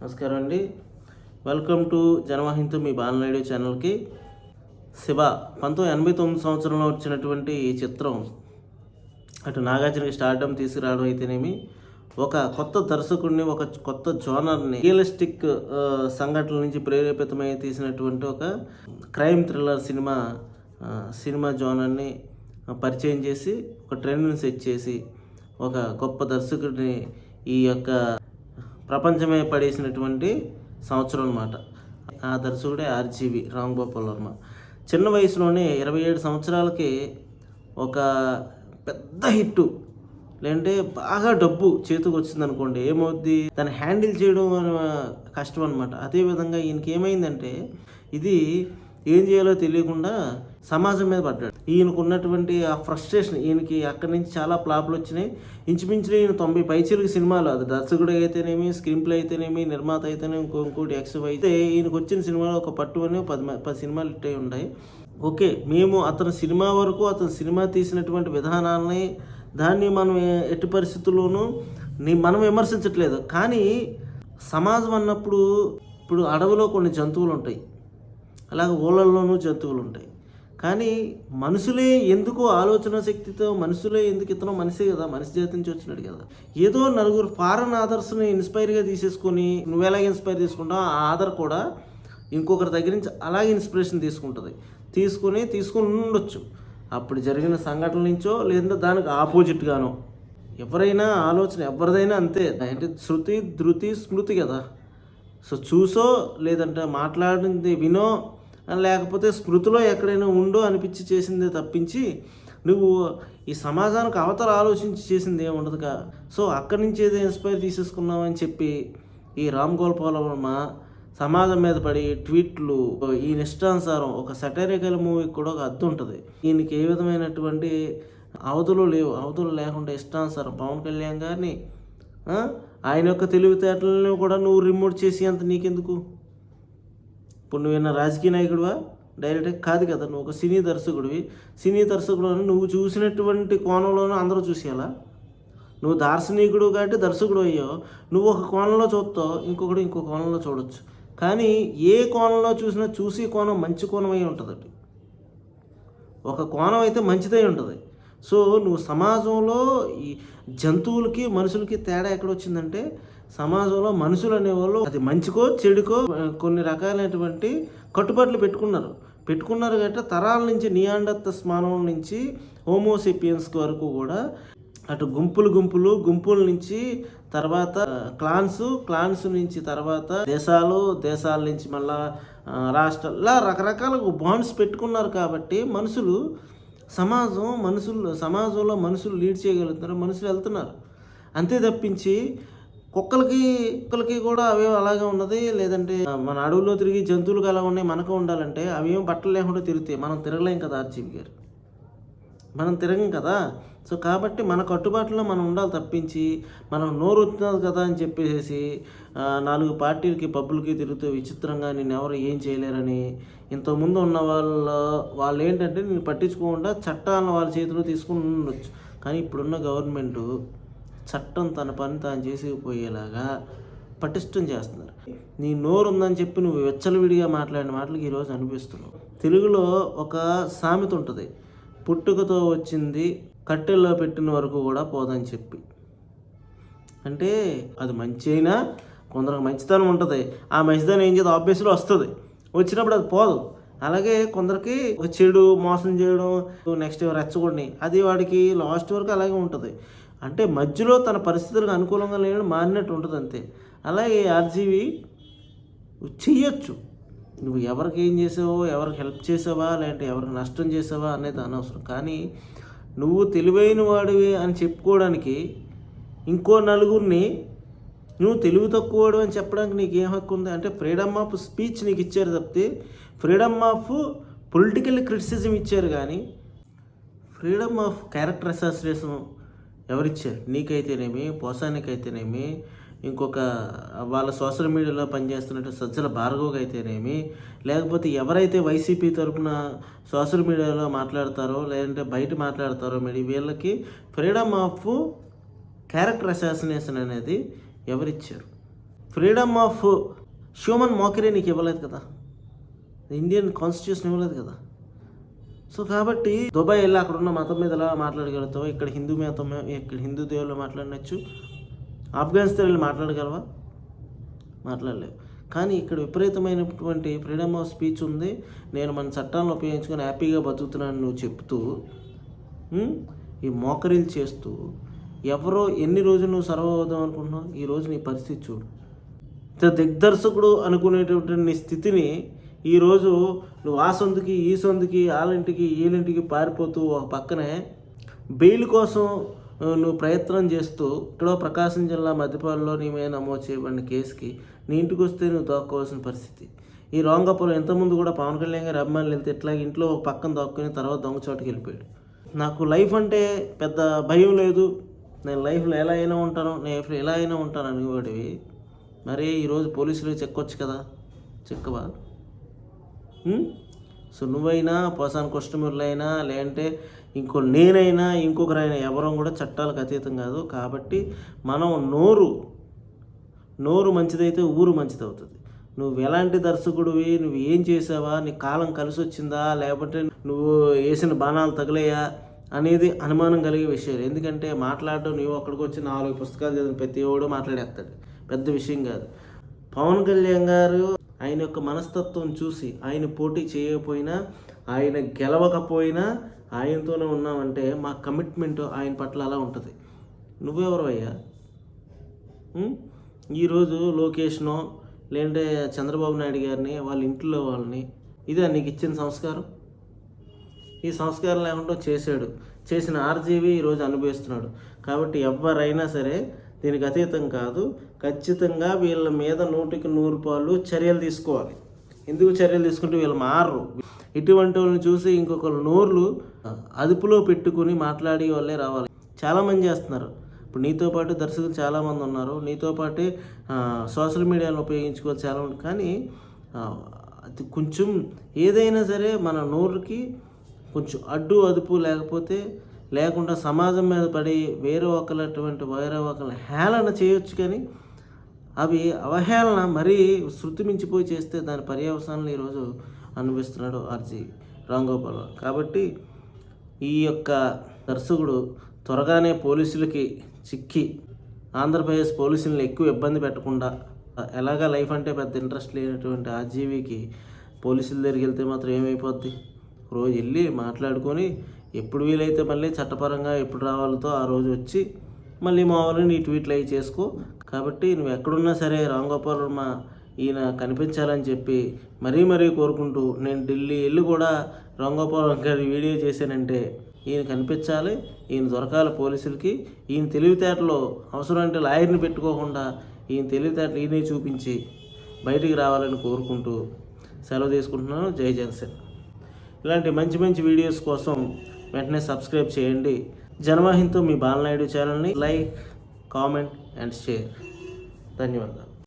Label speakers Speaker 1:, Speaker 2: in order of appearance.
Speaker 1: నమస్కారం అండి. Welcome to జనవాహింతు మీ బాలనాయుడు ఛానల్కి శివ పంతొమ్మిది ఎనభై తొమ్మిది సంవత్సరంలో వచ్చినటువంటి ఈ చిత్రం అటు నాగార్జునకి స్టార్డమ్ తీసుకురావడం అయితేనేమి ఒక కొత్త దర్శకుడిని ఒక కొత్త జోనర్ని రియలిస్టిక్ సంఘటన సంఘటనల నుంచి ప్రేరేపితమై తీసినటువంటి ఒక క్రైమ్ థ్రిల్లర్ సినిమా సినిమా జోనర్ని పరిచయం చేసి ఒక ట్రెండ్ని సెట్ చేసి ఒక గొప్ప దర్శకుడిని ఈ యొక్క ప్రపంచమే పడేసినటువంటి సంవత్సరం అన్నమాట. ఆ దర్శకుడే ఆర్జీవి రామ్ గోపాల్ వర్మ. చిన్న వయసులోనే ఇరవై ఏడు సంవత్సరాలకి ఒక పెద్ద హిట్టు. లేదంటే బాగా డబ్బు చేతికి వచ్చింది అనుకోండి ఏమవుద్ది? దాన్ని హ్యాండిల్ చేయడం అనే కష్టం అనమాట అదేవిధంగా ఈయనకి ఏమైందంటే ఇది ఏం చేయాలో తెలియకుండా సమాజం మీద పడ్డాడు. ఈయనకు ఉన్నటువంటి ఆ ఫ్రస్ట్రేషన్ ఈయనకి అక్కడి నుంచి చాలా ప్లాప్లు వచ్చినాయి. ఇంచుమించు ఈయన తొంభై పైచీలకి సినిమాలు అది దర్శకుడు అయితేనేమి స్క్రీన్ ప్లే అయితేనేమి నిర్మాత అయితేనేమి ఇంకో ఇంకోటి ఎక్స్ అయితే ఈయనకు వచ్చిన సినిమాలు ఒక పట్టు అని పది మ- పది సినిమాలు ఇట్టే అయి ఉంటాయి ఓకే మేము అతని సినిమా వరకు అతను సినిమా తీసినటువంటి విధానాలని దాన్ని మనం ఎట్టి పరిస్థితుల్లోనూ మనం విమర్శించట్లేదు. కానీ సమాజం అన్నప్పుడు ఇప్పుడు అడవిలో కొన్ని జంతువులు ఉంటాయి అలాగే ఊళ్ళల్లోనూ జంతువులు ఉంటాయి కానీ మనుషులే ఎందుకు ఆలోచన శక్తితో మనుషులే ఎందుకు ఇతను మనిషే కదా మనిషి జాతి నుంచి వచ్చినాడు కదా. ఏదో నలుగురు ఫారెన్ ఆదర్స్ని ఇన్స్పైర్గా తీసేసుకొని నువ్వు ఎలాగ ఇన్స్పైర్ తీసుకుంటావు ఆ ఆధార్ కూడా ఇంకొకరి దగ్గర నుంచి అలాగే ఇన్స్పిరేషన్ తీసుకుంటుంది. తీసుకుని తీసుకుని ఉండొచ్చు. అప్పుడు జరిగిన సంఘటన నుంచో లేదంటే దానికి ఆపోజిట్గానో ఎవరైనా ఆలోచన ఎవరిదైనా అంతే. అంటే శృతి ధృతి స్మృతి కదా. సో చూసో లేదంటే మాట్లాడింది వినో లేకపోతే స్మృతిలో ఎక్కడైనా ఉండో అనిపించి చేసిందే తప్పించి నువ్వు ఈ సమాజానికి అవతల ఆలోచించి చేసింది ఏమి ఉండదుగా సో అక్కడి నుంచి ఏదో ఇన్స్పైర్ తీసేసుకున్నామని చెప్పి ఈ రామ్ గోపాల్ వర్మ సమాజం మీద పడి ట్వీట్లు ఈ ఇష్టానుసారం ఒక సటరికల్ మూవీకి కూడా ఒక అర్థం ఉంటుంది. ఈయనకి ఏ విధమైనటువంటి అవధులు లేవు. అవధులు లేకుండా ఇష్టానుసారం పవన్ కళ్యాణ్ గారిని ఆయన యొక్క తెలివితేటలను కూడా నువ్వు రిమోట్ చేసి అంత నీకెందుకు? ఇప్పుడు నువ్వేనా రాజకీయ నాయకుడివా? డైరెక్ట్గా కాదు కదా నువ్వు ఒక సినీ దర్శకుడివి. సినీ దర్శకుడు అని నువ్వు చూసినటువంటి కోణంలోనూ అందరూ చూసేయాలా? నువ్వు దార్శనికుడు కాబట్టి దర్శకుడు అయ్యో నువ్వు ఒక కోణంలో చూస్తావు ఇంకొకడు ఇంకో కోణంలో చూడొచ్చు. కానీ ఏ కోణంలో చూసినా చూసి కోణం మంచి కోణం అయి ఉంటుంది ఒక కోణం అయితే మంచిదై ఉంటుంది. సో నువ్వు సమాజంలో ఈ జంతువులకి మనుషులకి తేడా ఎక్కడ వచ్చిందంటే సమాజంలో మనుషులు అనేవాళ్ళు అది మంచికో చెడుకో కొన్ని రకాలైనటువంటి కట్టుబాట్లు పెట్టుకున్నారు. పెట్టుకున్నారు కాబట్టి తరాల నుంచి నియాండత్త స్మానం నుంచి హోమోసెపియన్స్ వరకు కూడా అటు గుంపులు గుంపులు గుంపుల నుంచి తర్వాత క్లాన్స్ క్లాన్స్ నుంచి తర్వాత దేశాలు దేశాల నుంచి మళ్ళా ఆ, రాష్ట్రాల రకరకాల బాండ్స్ పెట్టుకున్నారు కాబట్టి మనుషులు సమాజం మనుషులు సమాజంలో మనుషులు లీడ్ చేయగలుగుతున్నారు మనుషులు వెళ్తున్నారు. అంతే తప్పించి కుక్కలకి కుక్కలకి కూడా అవే అలాగే ఉన్నది. లేదంటే మన అడవుల్లో తిరిగి జంతువులకు అలా ఉన్నాయి మనకు ఉండాలంటే అవి ఏం బట్టలు లేకుండా తిరుగుతాయి. మనం తిరగలేం కదా ఆర్జీవి గారు. మనం తిరగం కదా. సో కాబట్టి మన కట్టుబాటులో మనం ఉండాలి తప్పించి మనం నోరు వచ్చినది కదా అని చెప్పేసి నాలుగు పార్టీలకి పబ్బులకి తిరుగుతూ విచిత్రంగా నేను ఎవరు ఏం చేయలేరని ఇంతకుముందు ఉన్న వాళ్ళ వాళ్ళు ఏంటంటే నేను పట్టించుకోకుండా చట్టాలను వాళ్ళ చేతిలో తీసుకుని ఉండొచ్చు. కానీ ఇప్పుడున్న గవర్నమెంటు చట్టం తన పని తాను చేసుకుపోయేలాగా పటిష్టం చేస్తున్నారు. నీ నోరు ఉందని చెప్పి నువ్వు వెచ్చలవిడిగా మాట్లాడిన మాటలకు ఈరోజు అనిపిస్తున్నావు. తెలుగులో ఒక సామెత ఉంటుంది. పుట్టుకతో వచ్చింది కట్టెల్లో పెట్టిన వరకు కూడా పోదని చెప్పి. అంటే అది మంచి అయినా కొందరికి మంచితనం ఉంటుంది. ఆ మంచితనం ఏం చేద్దాం ఆబ్వియస్లో వస్తుంది. వచ్చినప్పుడు అది పోదు. అలాగే కొందరికి ఒక చెడు మోసం చేయడం నెక్స్ట్ రెచ్చగొడిని అది వాడికి లాస్ట్ వరకు అలాగే ఉంటుంది. అంటే మధ్యలో తన పరిస్థితులకు అనుకూలంగా లేని మారినట్టు ఉంటుంది అంతే. అలాగే ఆర్జీవి చెయ్యొచ్చు. నువ్వు ఎవరికి ఏం చేసావో ఎవరికి హెల్ప్ చేసావా లేదంటే ఎవరికి నష్టం చేసావా అనేది అనవసరం. కానీ నువ్వు తెలివైన వాడివి అని చెప్పుకోవడానికి ఇంకో నలుగురిని నువ్వు తెలివి తక్కువడు అని చెప్పడానికి నీకు ఏం హక్కు ఉంది? అంటే ఫ్రీడమ్ ఆఫ్ స్పీచ్ నీకు ఇచ్చారు తప్పితే ఫ్రీడమ్ ఆఫ్ పొలిటికల్ క్రిటిసిజం ఇచ్చారు కానీ ఫ్రీడమ్ ఆఫ్ క్యారెక్టర్ అసోసియేషన్ ఎవరిచ్చారు? నీకైతేనేమి? పోసానికైతేనేమి? ఇంకొక వాళ్ళ సోషల్ మీడియాలో పనిచేస్తున్నట్టు సజ్జల భార్గవ్కి అయితేనేమి లేకపోతే ఎవరైతే వైసీపీ తరపున సోషల్ మీడియాలో మాట్లాడతారో లేదంటే బయట మాట్లాడతారో మరి వీళ్ళకి ఫ్రీడమ్ ఆఫ్ క్యారెక్టర్ అసాసినేషన్ అనేది ఎవరిచ్చారు? ఫ్రీడమ్ ఆఫ్ హ్యూమన్ మోకరీ నీకు ఇవ్వలేదు కదా? ఇండియన్ కాన్స్టిట్యూషన్ ఇవ్వలేదు కదా? సో కాబట్టి దుబాయ్ వెళ్ళి అక్కడ ఉన్న మతం మీద ఎలా మాట్లాడగలుగుతావు ఇక్కడ హిందూ మతం ఇక్కడ హిందూ దేవుళ్ళు మాట్లాడనొచ్చు. ఆఫ్ఘనిస్తాన్ వెళ్ళి మాట్లాడగలవా? మాట్లాడలేవు. కానీ ఇక్కడ విపరీతమైనటువంటి ఫ్రీడమ్ ఆఫ్ స్పీచ్ ఉంది. నేను మన చట్టాలను ఉపయోగించుకొని హ్యాపీగా బతుకుతున్నాను నువ్వు చెప్తూ ఈ మోకరీలు చేస్తూ ఎవరో ఎన్ని రోజులు నువ్వు సర్వ్ అవుదాం అనుకుంటున్నావు? ఈ రోజు నీ పరిస్థితి చూడు. దిగ్దర్శకుడు అనుకునేటువంటి నీ స్థితిని ఈరోజు నువ్వు ఆ సొందుకి ఈ సొందుకి వాళ్ళింటికి వీళ్ళింటికి పారిపోతూ ఒక పక్కనే బెయిల్ కోసం నువ్వు ప్రయత్నం చేస్తూ ఇక్కడ ప్రకాశం జిల్లా మధ్యపాలలో నీ మీద నమోదు చేయబడిన కేసుకి నీ ఇంటికి వస్తే నువ్వు దాక్కోవాల్సిన పరిస్థితి. ఈ రాంగపురం ఎంతమంది కూడా పవన్ కళ్యాణ్ గారి అభిమానులు వెళ్తే ఇట్లా ఇంట్లో ఒక పక్కన దాక్కుని తర్వాత దొంగచోటుకి వెళ్ళిపోయాడు. నాకు లైఫ్ అంటే పెద్ద భయం లేదు. నేను లైఫ్లో ఎలా అయినా ఉంటాను నేను లైఫ్లో ఎలా అయినా ఉంటాను అనేవాడివి. మరి ఈరోజు పోలీసులు చెక్కొచ్చు కదా? చెక్కవా Hmm? సో నువ్వైనా పోసాన్ కస్టమర్లైనా లేదంటే ఇంకో నేనైనా ఇంకొకరైనా ఎవరం కూడా చట్టాలకు అతీతం కాదు. కాబట్టి మనం నోరు నోరు మంచిదైతే ఊరు మంచిది అవుతుంది నువ్వు ఎలాంటి దర్శకుడివి నువ్వు ఏం చేసావా నీ కాలం కలిసి వచ్చిందా లేకపోతే నువ్వు వేసిన బాణాలు తగిలేయా అనేది అనుమానం కలిగే విషయాలు. ఎందుకంటే మాట్లాడడం నువ్వు అక్కడికి వచ్చి నాలుగు పుస్తకాలు చదివిన ప్రతి ఒడు మాట్లాడేస్తాడు. పెద్ద విషయం కాదు. పవన్ కళ్యాణ్ గారు ఆయన యొక్క మనస్తత్వం చూసి ఆయన పోటీ చేయకపోయినా ఆయన గెలవకపోయినా ఆయనతోనే ఉన్నామంటే మా కమిట్మెంట్ ఆయన పట్ల అలా ఉంటుంది. నువ్వెవరు అయ్యా? ఈరోజు లోకేష్నో లేదంటే చంద్రబాబు నాయుడు గారిని వాళ్ళ ఇంట్లో వాళ్ళని ఇదే నీకు ఇచ్చిన సంస్కారం? ఈ సంస్కారం లేకుండా చేశాడు. చేసిన ఆర్జీవి ఈరోజు అనుభవిస్తున్నాడు. కాబట్టి ఎవరైనా సరే దీనికి అతీతం కాదు. ఖచ్చితంగా వీళ్ళ మీద నూటికి నూరు పాలు చర్యలు తీసుకోవాలి. ఎందుకు చర్యలు తీసుకుంటే వీళ్ళు మారరు. ఇటువంటి వాళ్ళని చూసి ఇంకొకరు నోర్లు అదుపులో పెట్టుకుని మాట్లాడే వాళ్ళే రావాలి. చాలామంది చేస్తున్నారు. ఇప్పుడు నీతో పాటు దర్శకులు చాలామంది ఉన్నారు. నీతో పాటే సోషల్ మీడియాను ఉపయోగించుకోవాలి చాలా కానీ అది కొంచెం ఏదైనా సరే మన నోరుకి కొంచెం అడ్డు అదుపు లేకపోతే లేకుండా సమాజం మీద పడి వేరే ఒకళ్ళటువంటి వేరే ఒకళ్ళని హేళన చేయొచ్చు కానీ అవి అవహేళన మరీ శృతి మించిపోయి చేస్తే దాని పర్యవసానాలు ఈరోజు అనుభవిస్తున్నాడు ఆర్జీ రాంగోపాల్ కాబట్టి ఈ యొక్క దర్శకుడు త్వరగానే పోలీసులకి చిక్కి ఆంధ్రప్రదేశ్ పోలీసులను ఎక్కువ ఇబ్బంది పెట్టకుండా ఎలాగా లైఫ్ అంటే పెద్ద ఇంట్రెస్ట్ లేనటువంటి ఆర్జీవికి పోలీసుల దగ్గరికి వెళ్తే మాత్రం ఏమైపోద్ది? రోజు వెళ్ళి మాట్లాడుకొని ఎప్పుడు వీలైతే మళ్ళీ చట్టపరంగా ఎప్పుడు రావాలతో ఆ రోజు వచ్చి మళ్ళీ మామూలుగా నీ ట్వీట్లు అవి చేసుకో. కాబట్టి నువ్వు ఎక్కడున్నా సరే రామ్ గోపాల్ వర్మ ఈయన కనిపించాలని చెప్పి మరీ మరీ కోరుకుంటూ నేను ఢిల్లీ వెళ్ళి కూడా రామ్ గోపాల్ వర్మ గారి వీడియో చేశానంటే ఈయన కనిపించాలి. ఈయన దొరకాలి పోలీసులకి. ఈయన తెలివితేటలో అవసరం అంటే లాయర్ని పెట్టుకోకుండా ఈయన తెలివితేటలు ఈయనే చూపించి బయటికి రావాలని కోరుకుంటూ సెలవు తీసుకుంటున్నాను. జై జన్సన్. ఇలాంటి మంచి మంచి వీడియోస్ కోసం వెంటనే సబ్స్క్రైబ్ చేయండి. జన్మహింతో మీ బాలనాయుడు ఛానల్ని లైక్ కామెంట్ అండ్ షేర్. ధన్యవాదాలు.